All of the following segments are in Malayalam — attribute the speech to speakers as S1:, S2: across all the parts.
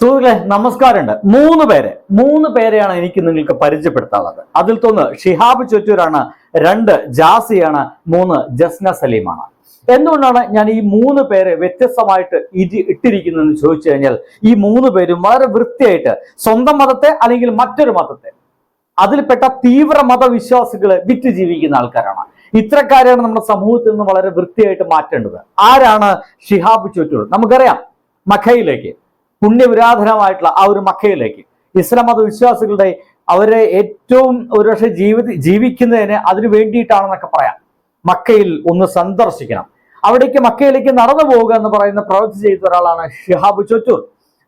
S1: സുഹൃത്തുക്കളെ നമസ്കാരമുണ്ട്. മൂന്ന് പേരെ മൂന്ന് പേരെയാണ് എനിക്ക് നിങ്ങൾക്ക് പരിചയപ്പെടുത്താനുള്ളത്. അതിൽ തോന്ന് ഷിഹാബ് ചൊറ്റൂരാണ് രണ്ട് ജാസിയാണ് മൂന്ന് ജസ്ന സലീമാണ്. എന്തുകൊണ്ടാണ് ഞാൻ ഈ മൂന്ന് പേരെ വ്യത്യസ്തമായിട്ട് ഇരി ഇട്ടിരിക്കുന്നതെന്ന് ചോദിച്ചു കഴിഞ്ഞാൽ ഈ മൂന്ന് പേരും വളരെ വൃത്തിയായിട്ട് സ്വന്തം മതത്തെ അല്ലെങ്കിൽ മറ്റൊരു മതത്തെ അതിൽപ്പെട്ട തീവ്ര മതവിശ്വാസികളെ വിറ്റ് ജീവിക്കുന്ന ആൾക്കാരാണ്. ഇത്തരക്കാരെയാണ് നമ്മുടെ സമൂഹത്തിൽ നിന്ന് വളരെ വൃത്തിയായിട്ട് മാറ്റേണ്ടത്. ആരാണ് ഷിഹാബ് ചുറ്റൂർ? നമുക്കറിയാം മഖയിലേക്ക് പുണ്യപുരാതനമായിട്ടുള്ള ആ ഒരു മക്കയിലേക്ക്. ഇസ്ലാം മത വിശ്വാസികളുടെ അവരെ ഏറ്റവും ഒരുപക്ഷെ ജീവിത ജീവിക്കുന്നതിന് അതിനു വേണ്ടിയിട്ടാണെന്നൊക്കെ പറയാം. മക്കയിൽ ഒന്ന് സന്ദർശിക്കണം. അവിടേക്ക് മക്കയിലേക്ക് നടന്നു പോവുക എന്ന് പറയുന്ന പ്രവൃത്തി ചെയ്ത ഒരാളാണ് ഷിഹാബ് ചൊറ്റൂർ.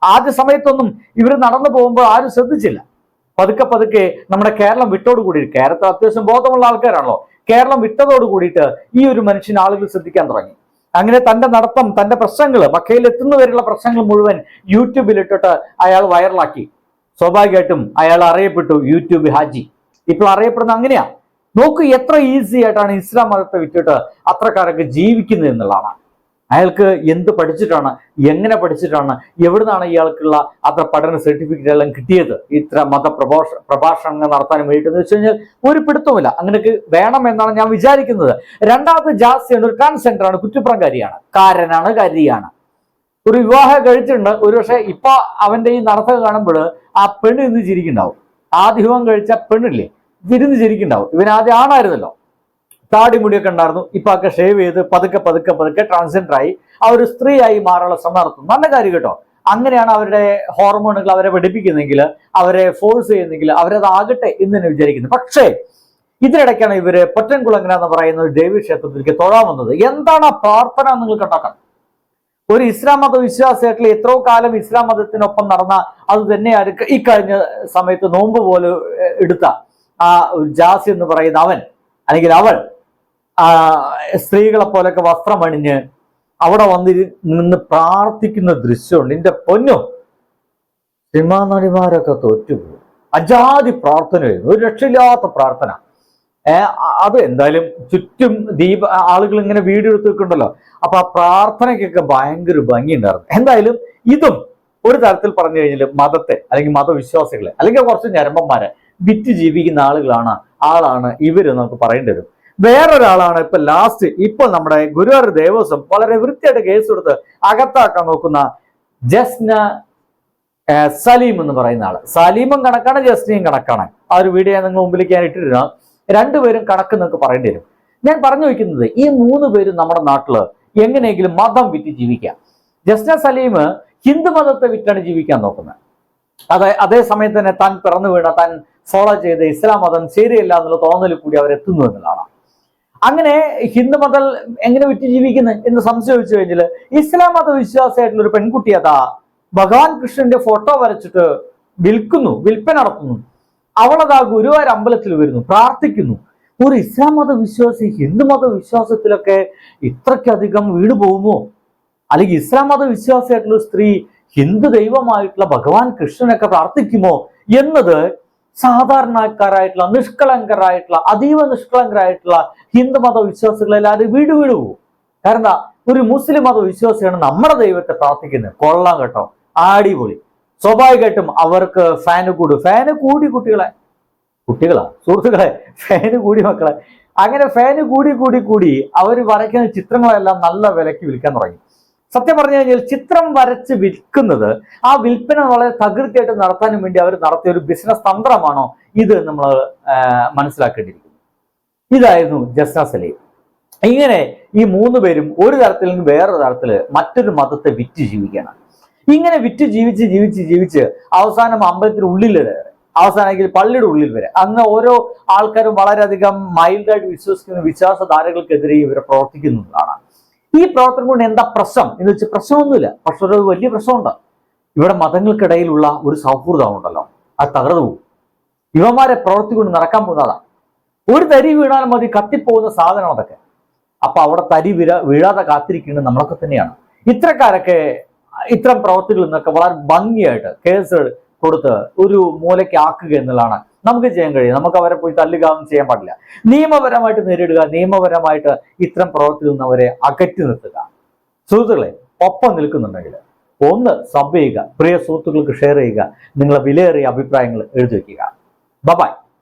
S1: ആദ്യ സമയത്തൊന്നും ഇവർ നടന്നു പോകുമ്പോൾ ആരും ശ്രദ്ധിച്ചില്ല. പതുക്കെ പതുക്കെ നമ്മുടെ കേരളം വിട്ടോട് കൂടി കേരളത്തിൽ അത്യാവശ്യം ബോധമുള്ള ആൾക്കാരാണല്ലോ. കേരളം വിട്ടതോട് കൂടിയിട്ട് ഈ ഒരു മനുഷ്യൻ ആളുകൾ ശ്രദ്ധിക്കാൻ തുടങ്ങി. അങ്ങനെ തന്റെ നടത്തം തന്റെ പ്രശ്നങ്ങൾ മക്കയിൽ എത്തുന്നവരെയുള്ള പ്രശ്നങ്ങൾ മുഴുവൻ യൂട്യൂബിൽ ഇട്ടിട്ട് അയാൾ വൈറലാക്കി. സ്വാഭാവികമായിട്ടും അയാൾ അറിയപ്പെട്ടു യൂട്യൂബ് ഹാജി. ഇപ്പോൾ അറിയപ്പെടുന്ന അങ്ങനെയാ. നോക്കൂ എത്ര ഈസി ആയിട്ടാണ് ഇസ്ലാം മതത്തെ വിറ്റിട്ട് അത്രക്കാരൊക്കെ ജീവിക്കുന്നത് എന്നുള്ളതാണ്. അയാൾക്ക് എന്ത് പഠിച്ചിട്ടാണ് എങ്ങനെ പഠിച്ചിട്ടാണ് എവിടുന്നാണ് ഇയാൾക്കുള്ള അത്ര പഠന സർട്ടിഫിക്കറ്റ് എല്ലാം കിട്ടിയത്? ഇത്ര മത പ്രഭാഷ പ്രഭാഷണങ്ങൾ നടത്താൻ വേണ്ടിയിട്ട് വെച്ച് കഴിഞ്ഞാൽ ഒരു പിടുത്തമില്ല അങ്ങനെയൊക്കെ വേണമെന്നാണ് ഞാൻ വിചാരിക്കുന്നത്. രണ്ടാമത്തെ ജാസ്തിയാണ് ഒരു ട്രാൻസ്ജെൻഡർ ആണ് കുറ്റപ്രകാരിയാണ്. കാരനാണ് കരിയാണ്. ഒരു വിവാഹം കഴിച്ചിട്ടുണ്ട്. ഒരു പക്ഷേ ഇപ്പൊ അവന്റെ ഈ നടത്തം കാണുമ്പോൾ ആ പെണ്ണ് ഇന്ന് ചിരിക്കുന്നുണ്ടാവും. ആദ്യ വിവാഹം കഴിച്ച പെണ്ണില്ലേ? വിരുന്ന് ചിരിക്കുന്നുണ്ടാവും. ഇവൻ ആദ്യം ആണായിരുന്നല്ലോ. താടി മുടിയൊക്കെ ഉണ്ടായിരുന്നു. ഇപ്പൊ ഒക്കെ ഷേവ് ചെയ്ത് പതുക്കെ പതുക്കെ പതുക്കെ ട്രാൻസ്ജെൻഡർ ആയി. ഒരു സ്ത്രീയായി മാറാനുള്ള ശ്രമം നടത്തും നല്ല കാര്യം കേട്ടോ. അങ്ങനെയാണ് അവരുടെ ഹോർമോണുകൾ അവരെ പഠിപ്പിക്കുന്നെങ്കിൽ അവരെ ഫോഴ്സ് ചെയ്യുന്നെങ്കിൽ അവരത് ആകട്ടെ എന്ന് തന്നെ വിചാരിക്കുന്നു. പക്ഷേ ഇതിനിടയ്ക്കാണ് ഇവർ പൊറ്റൻകുളങ്ങന എന്ന് പറയുന്ന ഒരു ദേവീക്ഷേത്രത്തിലേക്ക് തൊഴാൻ വന്നത്. എന്താണ് ആ പ്രാർത്ഥന നിങ്ങൾ കണ്ടാക്കാം ഒരു ഇസ്ലാം മത വിശ്വാസിയായിട്ടുള്ള എത്രയോ കാലം ഇസ്ലാം മതത്തിനൊപ്പം നടന്ന അത് തന്നെയായിരിക്കും ഈ കഴിഞ്ഞ സമയത്ത് നോമ്പ് പോലെ എടുത്ത ആ ജാസി എന്ന് പറയുന്ന അവൻ അല്ലെങ്കിൽ അവൾ സ്ത്രീകളെ പോലെയൊക്കെ വസ്ത്രമണിഞ്ഞ് അവിടെ വന്ന് നിന്ന് പ്രാർത്ഥിക്കുന്ന ദൃശ്യമുണ്ട്. എന്റെ പൊന്നു സിനിമാനടിമാരൊക്കെ തോറ്റുപോകും അജാതി പ്രാർത്ഥനയായിരുന്നു ഒരു രക്ഷയില്ലാത്ത പ്രാർത്ഥന. അത് എന്തായാലും ചുറ്റും ദീപ ആളുകൾ ഇങ്ങനെ വീഡിയോ എടുത്ത് അപ്പൊ ആ പ്രാർത്ഥനയ്ക്കൊക്കെ ഭയങ്കര ഭംഗിയുണ്ടായിരുന്നു എന്തായാലും ഇതും ഒരു തരത്തിൽ പറഞ്ഞു കഴിഞ്ഞാൽ മതത്തെ അല്ലെങ്കിൽ മതവിശ്വാസികളെ അല്ലെങ്കിൽ കുറച്ച് ഞരമ്പന്മാരെ വിറ്റ് ജീവിക്കുന്ന ആളുകളാണ് ആളാണ് ഇവർ നമുക്ക് പറയേണ്ടി വരും. വേറൊരാളാണ് ഇപ്പൊ ലാസ്റ്റ് ഇപ്പൊ നമ്മുടെ ഗുരുവായൂർ ദേവസ്വം വളരെ വൃത്തിയായിട്ട് കേസ് കൊടുത്ത് അകത്താക്കാൻ നോക്കുന്ന ജസ്ന സലീം എന്ന് പറയുന്ന ആൾ. സലീമും കണക്കാണ് ജസ്നയും കണക്കാണ്. ആ ഒരു വീഡിയോ നിങ്ങൾ മുമ്പിലേക്ക് ഞാൻ ഇട്ടിരുന്ന. രണ്ടുപേരും കണക്ക് നിങ്ങൾക്ക് പറയേണ്ടി വരും. ഞാൻ പറഞ്ഞു വയ്ക്കുന്നത് ഈ മൂന്ന് പേരും നമ്മുടെ നാട്ടിൽ എങ്ങനെയെങ്കിലും മതം വിറ്റ് ജീവിക്കാം ജസ്ന സലീം ഹിന്ദു മതത്തെ വിറ്റാണ് ജീവിക്കാൻ നോക്കുന്നത്. അതെ അതേ സമയത്ത് തന്നെ താൻ പിറന്നു വീണ താൻ ഫോളോ ചെയ്ത ഇസ്ലാം മതം ശരിയല്ല എന്നുള്ള തോന്നലിൽ കൂടി അവരെത്തുന്നു എന്നുള്ളതാണ്. അങ്ങനെ ഹിന്ദു മതം എങ്ങനെ വിറ്റ് ജീവിക്കുന്നത് എന്ന് സംശയം ചോദിച്ചു കഴിഞ്ഞാൽ ഇസ്ലാം മത വിശ്വാസിയായിട്ടുള്ള ഒരു പെൺകുട്ടി അതാ ഭഗവാൻ കൃഷ്ണന്റെ ഫോട്ടോ വരച്ചിട്ട് വിൽക്കുന്നു വിൽപ്പന നടത്തുന്നു. അവളതാ ഗുരുവായൂർ അമ്പലത്തിൽ വരുന്നു പ്രാർത്ഥിക്കുന്നു. ഒരു ഇസ്ലാം മത വിശ്വാസി ഹിന്ദു മത വിശ്വാസത്തിലൊക്കെ ഇത്രയ്ക്കധികം വീട് പോകുമോ? അല്ലെങ്കിൽ ഇസ്ലാം മത വിശ്വാസിയായിട്ടുള്ള ഒരു സ്ത്രീ ഹിന്ദു ദൈവമായിട്ടുള്ള ഭഗവാൻ കൃഷ്ണനൊക്കെ പ്രാർത്ഥിക്കുമോ എന്നത് സാധാരണക്കാരായിട്ടുള്ള നിഷ്കളങ്കരായിട്ടുള്ള അതീവ നിഷ്കളങ്കരായിട്ടുള്ള ഹിന്ദു മത വിശ്വാസികളെല്ലാവരും വീട് വീട് പോകും കാരണം ഒരു മുസ്ലിം മത വിശ്വാസിയാണ് നമ്മുടെ ദൈവത്തെ പ്രാർത്ഥിക്കുന്നത്. കൊള്ളാം കേട്ടോ. അടിപൊളി. സ്വാഭാവികമായിട്ടും അവർക്ക് ഫാന് കൂടും. ഫാന് കൂടി കുട്ടികളെ. കുട്ടികളാ? സുഹൃത്തുക്കളെ ഫാന് കൂടി മക്കളെ. അങ്ങനെ ഫാന് കൂടി കൂടി കൂടി അവർ വരയ്ക്കുന്ന ചിത്രങ്ങളെല്ലാം നല്ല വിലയ്ക്ക് വിൽക്കാൻ തുടങ്ങി. സത്യം പറഞ്ഞു കഴിഞ്ഞാൽ ചിത്രം വരച്ച് വിൽക്കുന്നത് ആ വിൽപ്പന വളരെ തകൃതിയായിട്ട് നടത്താനും വേണ്ടി അവർ നടത്തിയ ഒരു ബിസിനസ് തന്ത്രമാണോ ഇത് നമ്മൾ മനസ്സിലാക്കേണ്ടിയിരിക്കുന്നു. ഇതായിരുന്നു ജസ്ന സലീം. ഇങ്ങനെ ഈ മൂന്ന് പേരും ഒരു തരത്തിൽ നിന്ന് വേറൊരു തരത്തിൽ മറ്റൊരു മതത്തെ വിറ്റ് ജീവിക്കുകയാണ്. ഇങ്ങനെ വിറ്റ് ജീവിച്ച് ജീവിച്ച് ജീവിച്ച് അവസാനം അമ്പലത്തിന് ഉള്ളിൽ വരെ അവസാനമെങ്കിൽ പള്ളിയുടെ ഉള്ളിൽ വരെ അന്ന് ഓരോ ആൾക്കാരും വളരെയധികം മൈൽഡായിട്ട് വിശ്വസിക്കുന്ന വിശ്വാസധാരകൾക്കെതിരെ ഇവരെ പ്രവർത്തിക്കുന്നതാണ് ഈ പ്രവർത്തനം കൊണ്ട് എന്താ പ്രശ്നം? എന്ന് വെച്ചാൽ പ്രശ്നമൊന്നുമില്ല. പക്ഷെ ഒരു വലിയ പ്രശ്നമുണ്ട്. ഇവിടെ മതങ്ങൾക്കിടയിലുള്ള ഒരു സൗഹൃദം ഉണ്ടല്ലോ. അത് തകർന്നു പോകും. ഇവന്മാരെ പ്രവർത്തി കൊണ്ട് നടക്കാൻ പോകുന്നതാണ് ഒരു തരി വീണാൽ മതി കത്തിപ്പോകുന്ന സാധനം അതൊക്കെ. അപ്പൊ അവിടെ തരി വീഴ വീഴാതെ കാത്തിരിക്കുന്നത് നമ്മളൊക്കെ തന്നെയാണ്. ഇത്തരക്കാരൊക്കെ ഇത്തരം പ്രവർത്തികളിൽ നിന്നൊക്കെ വളരെ ഭംഗിയായിട്ട് കേസ് കൊടുത്ത് ഒരു മൂലയ്ക്ക് ആക്കുക എന്നുള്ളതാണ് നമുക്ക് ചെയ്യാൻ കഴിയും. നമുക്ക് അവരെ പോയി തല്ലുക ഒന്നും ചെയ്യാൻ പാടില്ല. നിയമപരമായിട്ട് നേരിടുക നിയമപരമായിട്ട് ഇത്തരം പ്രവർത്തി നിന്ന് അവരെ അകറ്റി നിർത്തുക. സുഹൃത്തുക്കളെ ഒപ്പം നിൽക്കുന്നുണ്ടെങ്കിൽ ഒന്ന് സബ് ചെയ്യുക പ്രിയ സുഹൃത്തുക്കൾക്ക് ഷെയർ ചെയ്യുക നിങ്ങളെ വിലയേറിയ അഭിപ്രായങ്ങൾ എഴുതി വയ്ക്കുക. ബബായ്